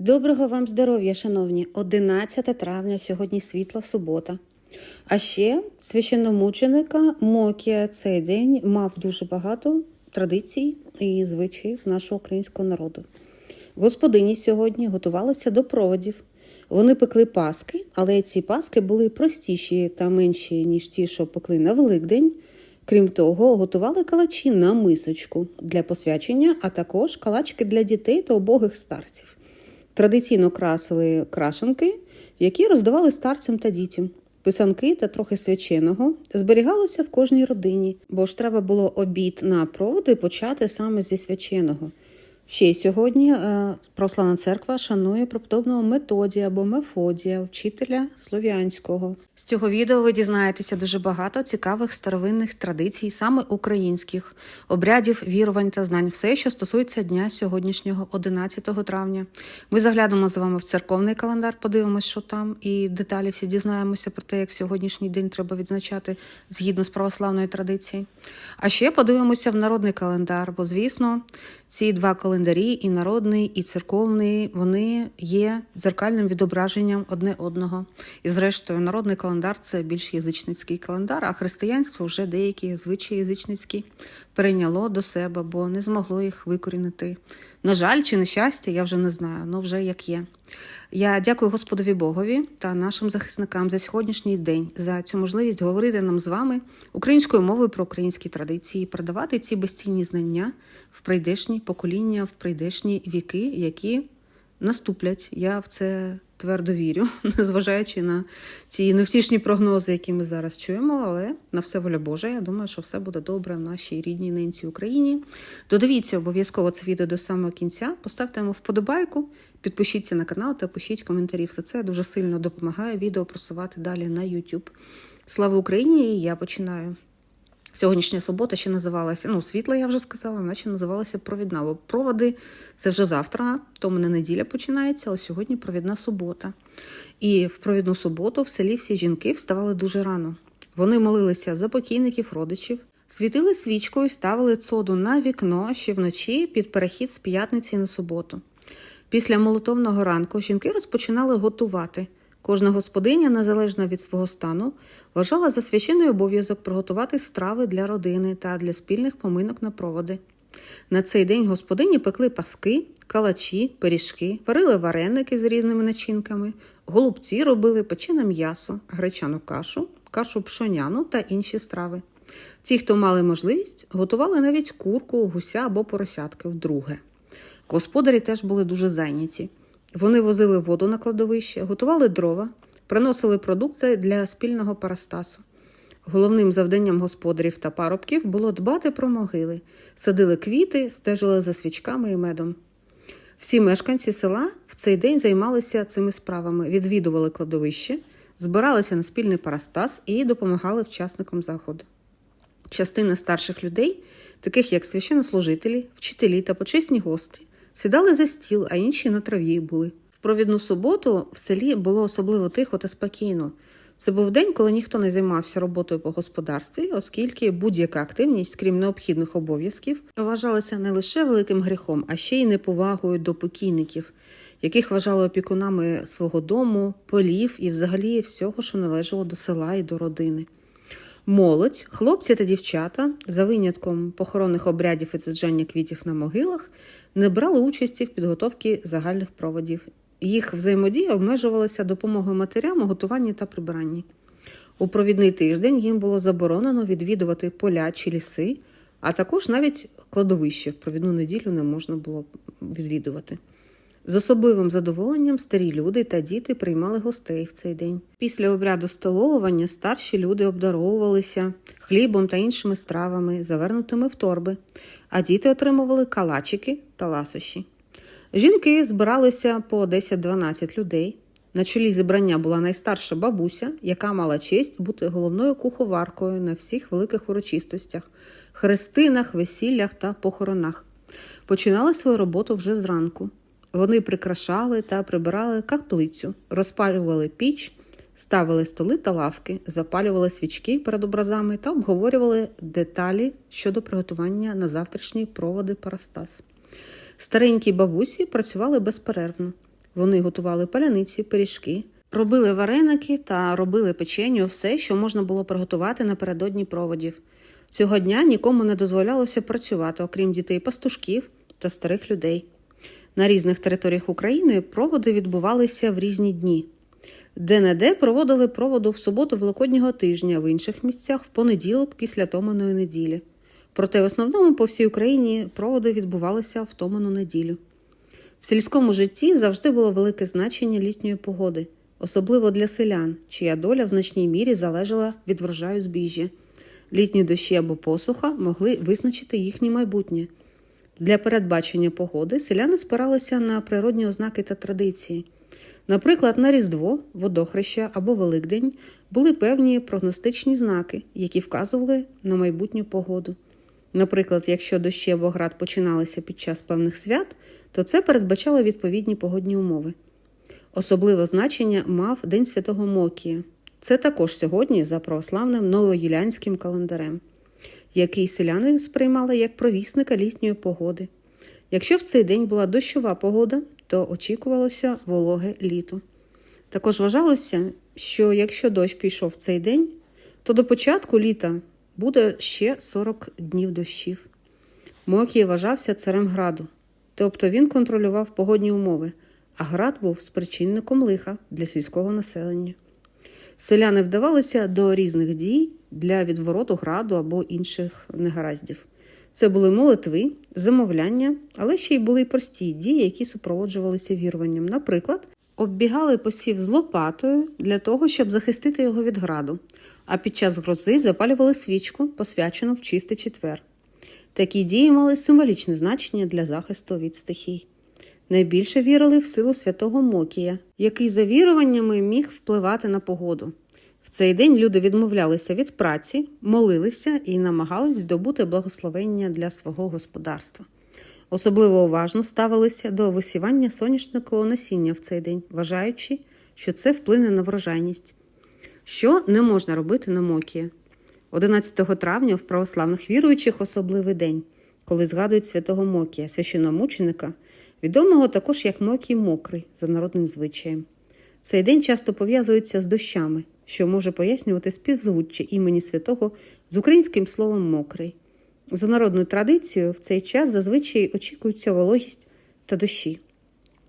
Доброго вам здоров'я, шановні! 11 травня, сьогодні світла субота. А ще священномученика Мокія цей день мав дуже багато традицій і звичаїв нашого українського народу. Господині сьогодні готувалися до проводів. Вони пекли паски, але ці паски були простіші та менші, ніж ті, що пекли на Великдень. Крім того, готували калачі на мисочку для посвячення, а також калачки для дітей та убогих старців. Традиційно красили крашенки, які роздавали старцям та дітям. Писанки та трохи свяченого зберігалося в кожній родині, бо ж треба було обід на проводи почати саме зі свяченого. Ще сьогодні е, православна церква шанує преподобного Методія або Мефодія, вчителя слов'янського. З цього відео ви дізнаєтеся дуже багато цікавих старовинних традицій, саме українських обрядів, вірувань та знань. Все, що стосується дня сьогоднішнього, 11 травня. Ми заглянемо з вами в церковний календар, подивимося, що там, і деталі всі дізнаємося про те, як сьогоднішній день треба відзначати згідно з православною традицією. А ще подивимося в народний календар, бо звісно, ці два календарі, і народний, і церковний, вони є дзеркальним відображенням одне одного. І зрештою, народний календар це більш язичницький календар, а християнство вже деякі звичаї язичницькі перейняло до себе, бо не змогло їх викорінити. На жаль, чи нещастя, я вже не знаю, ну вже як є. Я дякую Господові Богові та нашим захисникам за сьогоднішній день, за цю можливість говорити нам з вами українською мовою про українські традиції, передавати ці безцінні знання в прийдешні покоління, в прийдешні віки, які наступлять. Я в це твердо вірю, незважаючи на ці невтішні прогнози, які ми зараз чуємо, але на все воля Божа. Я думаю, що все буде добре в нашій рідній ненці Україні. Додивіться обов'язково це відео до самого кінця. Поставте йому вподобайку, підпишіться на канал та пишіть коментарі. Все це дуже сильно допомагає відео просувати далі на YouTube. Слава Україні! І я починаю. Сьогоднішня субота ще називалася, ну, світла, я вже сказала, вона ще називалася провідна. Бо проводи це вже завтра, то мене неділя починається, але сьогодні провідна субота. І в провідну суботу в селі всі жінки вставали дуже рано. Вони молилися за покійників, родичів, світили свічкою, ставили цоду на вікно ще вночі під перехід з п'ятниці на суботу. Після молитовного ранку жінки розпочинали готувати. Кожна господиня, незалежно від свого стану, вважала за священний обов'язок приготувати страви для родини та для спільних поминок на проводи. На цей день господині пекли паски, калачі, пиріжки, варили вареники з різними начинками, голубці робили печене м'ясо, гречану кашу, кашу пшоняну та інші страви. Ті, хто мали можливість, готували навіть курку, гуся або поросятки вдруге. Господарі теж були дуже зайняті. Вони возили воду на кладовище, готували дрова, приносили продукти для спільного парастасу. Головним завданням господарів та парубків було дбати про могили, садили квіти, стежили за свічками і медом. Всі мешканці села в цей день займалися цими справами, відвідували кладовище, збиралися на спільний парастас і допомагали учасникам заходу. Частина старших людей, таких як священнослужителі, вчителі та почесні гості, сідали за стіл, а інші на траві були. В провідну суботу в селі було особливо тихо та спокійно. Це був день, коли ніхто не займався роботою по господарстві, оскільки будь-яка активність, крім необхідних обов'язків, вважалася не лише великим гріхом, а ще й неповагою до покійників, яких вважали опікунами свого дому, полів і взагалі всього, що належало до села і до родини. Молодь, хлопці та дівчата, за винятком похоронних обрядів і саджання квітів на могилах, не брали участі в підготовці загальних проводів. Їх взаємодія обмежувалася допомогою матерям у готуванні та прибиранні. У провідний тиждень їм було заборонено відвідувати поля чи ліси, а також навіть кладовище в провідну неділю не можна було відвідувати. З особливим задоволенням старі люди та діти приймали гостей в цей день. Після обряду столовування старші люди обдаровувалися хлібом та іншими стравами, завернутими в торби, а діти отримували калачики та ласощі. Жінки збиралися по 10-12 людей. На чолі зібрання була найстарша бабуся, яка мала честь бути головною куховаркою на всіх великих урочистостях, хрестинах, весіллях та похоронах. Починали свою роботу вже зранку. Вони прикрашали та прибирали каплицю, розпалювали піч, ставили столи та лавки, запалювали свічки перед образами та обговорювали деталі щодо приготування на завтрашні проводи Парастас. Старенькі бабусі працювали безперервно. Вони готували паляниці, пиріжки, робили вареники та робили печеню, все, що можна було приготувати напередодні проводів. Цього дня нікому не дозволялося працювати, окрім дітей-пастушків та старих людей. На різних територіях України проводи відбувалися в різні дні. Де-не-де проводили проводу в суботу Великоднього тижня, в інших місцях в понеділок після Томаної неділі. Проте в основному по всій Україні проводи відбувалися в Томану неділю. В сільському житті завжди було велике значення літньої погоди, особливо для селян, чия доля в значній мірі залежала від врожаю збіжжя. Літні дощі або посуха могли визначити їхнє майбутнє. Для передбачення погоди селяни спиралися на природні ознаки та традиції. Наприклад, на Різдво, водохреща або Великдень були певні прогностичні знаки, які вказували на майбутню погоду. Наприклад, якщо дощі або град починалися під час певних свят, то це передбачало відповідні погодні умови. Особливе значення мав День Святого Мокія. Це також сьогодні за православним новоюлянським календарем, який селяни сприймали як провісника літньої погоди. Якщо в цей день була дощова погода, то очікувалося вологе літо. Також вважалося, що якщо дощ пішов в цей день, то до початку літа буде ще 40 днів дощів. Мокій вважався царем граду, тобто він контролював погодні умови, а град був спричинником лиха для сільського населення. Селяни вдавалися до різних дій для відвороту граду або інших негараздів. Це були молитви, замовляння, але ще й були й прості дії, які супроводжувалися віруванням. Наприклад, оббігали посів з лопатою для того, щоб захистити його від граду, а під час грози запалювали свічку, посвячену в чистий четвер. Такі дії мали символічне значення для захисту від стихій. Найбільше вірили в силу святого Мокія, який за віруваннями міг впливати на погоду. В цей день люди відмовлялися від праці, молилися і намагались здобути благословення для свого господарства. Особливо уважно ставилися до висівання соняшникового насіння в цей день, вважаючи, що це вплине на врожайність. Що не можна робити на Мокія? 11 травня в православних віруючих особливий день, коли згадують святого Мокія, священномученика, відомого також як Мокій Мокрий за народним звичаєм. Цей день часто пов'язується з дощами, що може пояснювати співзвуччя імені святого з українським словом мокрий. За народною традицією, в цей час зазвичай очікується вологість та дощі.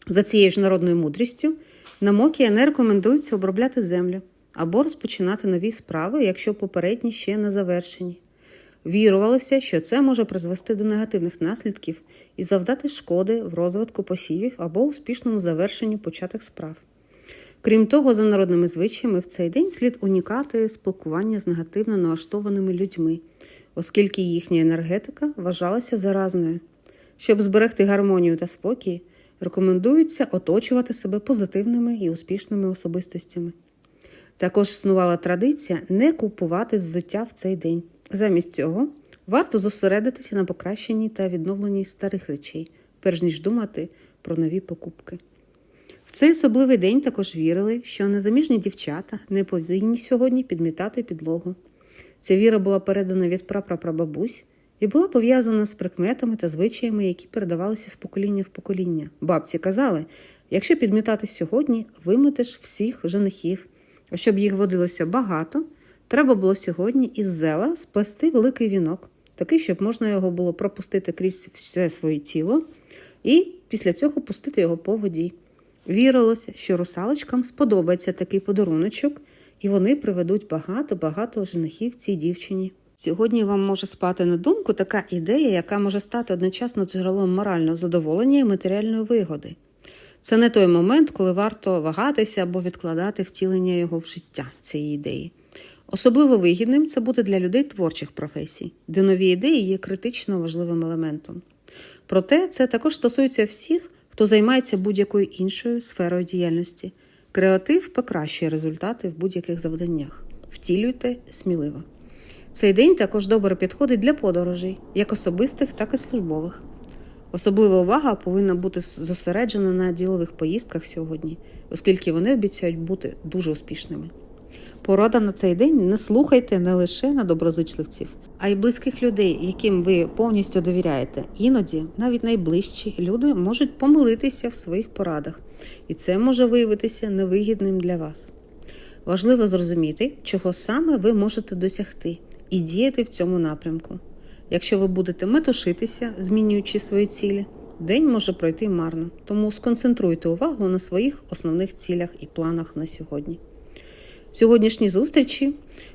За цією ж народною мудрістю на Мокія не рекомендується обробляти землю або розпочинати нові справи, якщо попередні ще не завершені. Вірувалося, що це може призвести до негативних наслідків і завдати шкоди в розвитку посівів або успішному завершенню початих справ. Крім того, за народними звичаями в цей день слід унікати спілкування з негативно налаштованими людьми, оскільки їхня енергетика вважалася заразною. Щоб зберегти гармонію та спокій, рекомендується оточувати себе позитивними і успішними особистостями. Також існувала традиція не купувати взуття в цей день. Замість цього варто зосередитися на покращенні та відновленні старих речей, перш ніж думати про нові покупки. В цей особливий день також вірили, що незаміжні дівчата не повинні сьогодні підмітати підлогу. Ця віра була передана від прапрапрабабусь і була пов'язана з прикметами та звичаями, які передавалися з покоління в покоління. Бабці казали: якщо підмітати сьогодні, виметеш всіх женихів. А щоб їх водилося багато, треба було сьогодні із зела сплести великий вінок, такий, щоб можна його було пропустити крізь все своє тіло, і після цього пустити його по воді. Вірилося, що русалочкам сподобається такий подаруночок, і вони приведуть багато-багато женихів цій дівчині. Сьогодні вам може спати на думку така ідея, яка може стати одночасно джерелом морального задоволення і матеріальної вигоди. Це не той момент, коли варто вагатися або відкладати втілення його в життя цієї ідеї. Особливо вигідним це буде для людей творчих професій, де нові ідеї є критично важливим елементом. Проте це також стосується всіх, хто займається будь-якою іншою сферою діяльності. Креатив покращує результати в будь-яких завданнях. Втілюйте сміливо. Цей день також добре підходить для подорожей, як особистих, так і службових. Особлива увага повинна бути зосереджена на ділових поїздках сьогодні, оскільки вони обіцяють бути дуже успішними. Порада на цей день не слухайте не лише на доброзичливців, а й близьких людей, яким ви повністю довіряєте. Іноді навіть найближчі люди можуть помилитися в своїх порадах, і це може виявитися невигідним для вас. Важливо зрозуміти, чого саме ви можете досягти, і діяти в цьому напрямку. Якщо ви будете метушитися, змінюючи свої цілі, день може пройти марно, тому сконцентруйте увагу на своїх основних цілях і планах на сьогодні. Сьогоднішні зустрічі,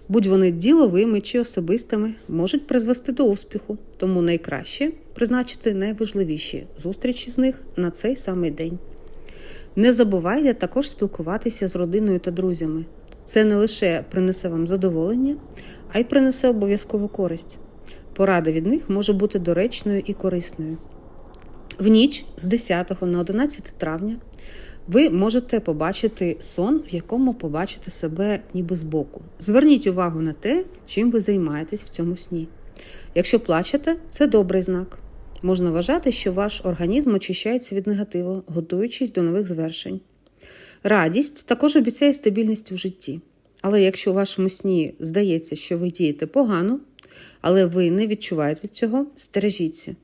будь вони діловими чи особистими, можуть призвести до успіху, тому найкраще призначити найважливіші зустрічі з них на цей самий день. Не забувайте також спілкуватися з родиною та друзями. Це не лише принесе вам задоволення, а й принесе обов'язкову користь. Порада від них може бути доречною і корисною. В ніч з 10 на 11 травня ви можете побачити сон, в якому побачите себе ніби збоку. Зверніть увагу на те, чим ви займаєтесь в цьому сні. Якщо плачете, це добрий знак. Можна вважати, що ваш організм очищається від негативу, готуючись до нових звершень. Радість також обіцяє стабільність у житті. Але якщо у вашому сні здається, що ви дієте погано, але ви не відчуваєте цього, стережіться.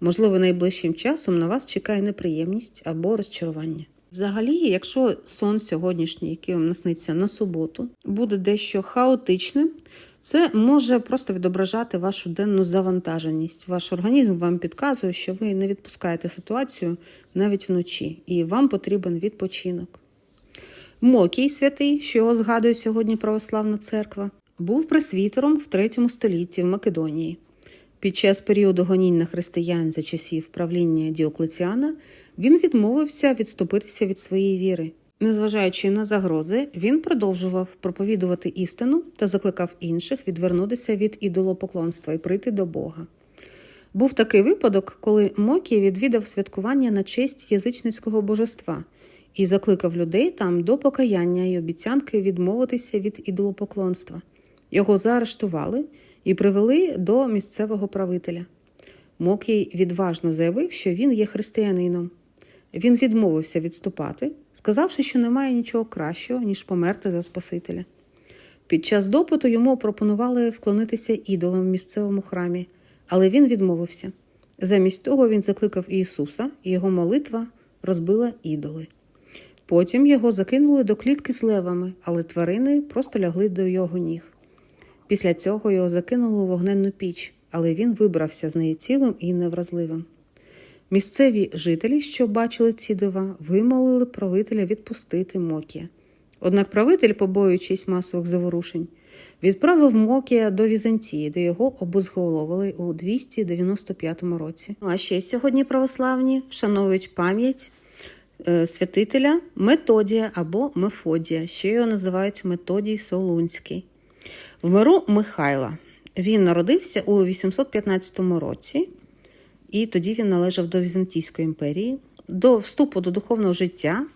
Можливо, найближчим часом на вас чекає неприємність або розчарування. Взагалі, якщо сон сьогоднішній, який вам насниться на суботу, буде дещо хаотичним, це може просто відображати вашу денну завантаженість. Ваш організм вам підказує, що ви не відпускаєте ситуацію навіть вночі, і вам потрібен відпочинок. Мокій святий, що його згадує сьогодні православна церква, був пресвітером в третьому столітті в Македонії. Під час періоду гонінь на християн за часів правління Діоклетіана він відмовився відступитися від своєї віри. Незважаючи на загрози, він продовжував проповідувати істину та закликав інших відвернутися від ідолопоклонства і прийти до Бога. Був такий випадок, коли Мокі відвідав святкування на честь язичницького божества і закликав людей там до покаяння і обіцянки відмовитися від ідолопоклонства. Його заарештували і привели до місцевого правителя. Мокій відважно заявив, що він є християнином. Він відмовився відступати, сказавши, що немає нічого кращого, ніж померти за Спасителя. Під час допиту йому пропонували вклонитися ідолам в місцевому храмі, але він відмовився. Замість того він закликав Ісуса, і його молитва розбила ідоли. Потім його закинули до клітки з левами, але тварини просто лягли до його ніг. Після цього його закинули у вогненну піч, але він вибрався з неї цілим і невразливим. Місцеві жителі, що бачили ці дива, вимолили правителя відпустити Мокія. Однак правитель, побоюючись масових заворушень, відправив Мокія до Візантії, де його обезголовили у 295 році. А ще сьогодні православні вшановують пам'ять е, святителя Методія або Мефодія, ще його називають Методій Солунський. В миру Михайла він народився у 815 році, і тоді він належав до Візантійської імперії. До вступу до духовного життя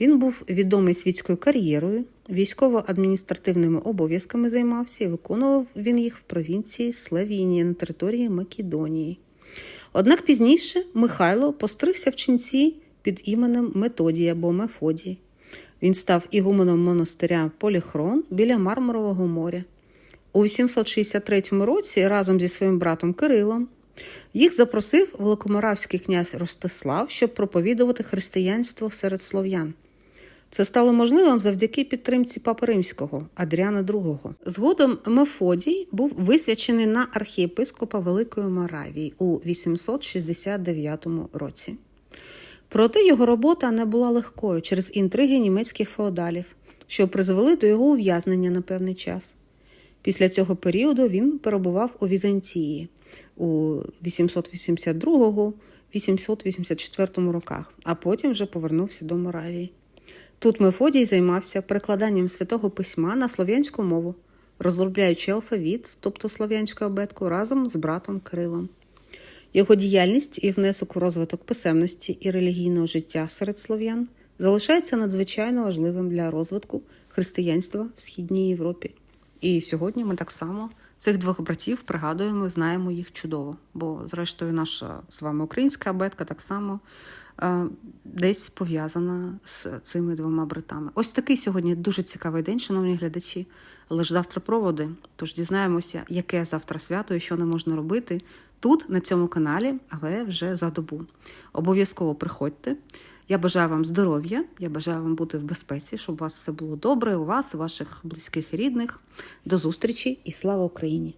він був відомий світською кар'єрою, військово-адміністративними обов'язками займався і виконував він їх в провінції Славінія на території Македонії. Однак пізніше Михайло постригся в ченці під іменем Методія або Мефодій. Він став ігуменом монастиря Поліхрон біля Мармурового моря. У 863 році разом зі своїм братом Кирилом їх запросив великоморавський князь Ростислав, щоб проповідувати християнство серед слов'ян. Це стало можливим завдяки підтримці Папи Римського Адріана II. Згодом Мефодій був висвячений на архієпископа Великої Моравії у 869 році. Проте його робота не була легкою через інтриги німецьких феодалів, що призвели до його ув'язнення на певний час. Після цього періоду він перебував у Візантії у 882-884 роках, а потім вже повернувся до Моравії. Тут Мефодій займався перекладанням святого письма на слов'янську мову, розробляючи алфавіт, тобто слов'янську абетку, разом з братом Кирилом. Його діяльність і внесок у розвиток писемності і релігійного життя серед слов'ян залишається надзвичайно важливим для розвитку християнства в Східній Європі. І сьогодні ми так само цих двох братів пригадуємо, знаємо їх чудово. Бо, зрештою, наша з вами українська абетка так само е, десь пов'язана з цими двома братами. Ось такий сьогодні дуже цікавий день, шановні глядачі. Але ж завтра проводи. Тож дізнаємося, яке завтра свято і що не можна робити тут, на цьому каналі, але вже за добу. Обов'язково приходьте. Я бажаю вам здоров'я, я бажаю вам бути в безпеці, щоб у вас все було добре, у вас, у ваших близьких і рідних. До зустрічі і слава Україні!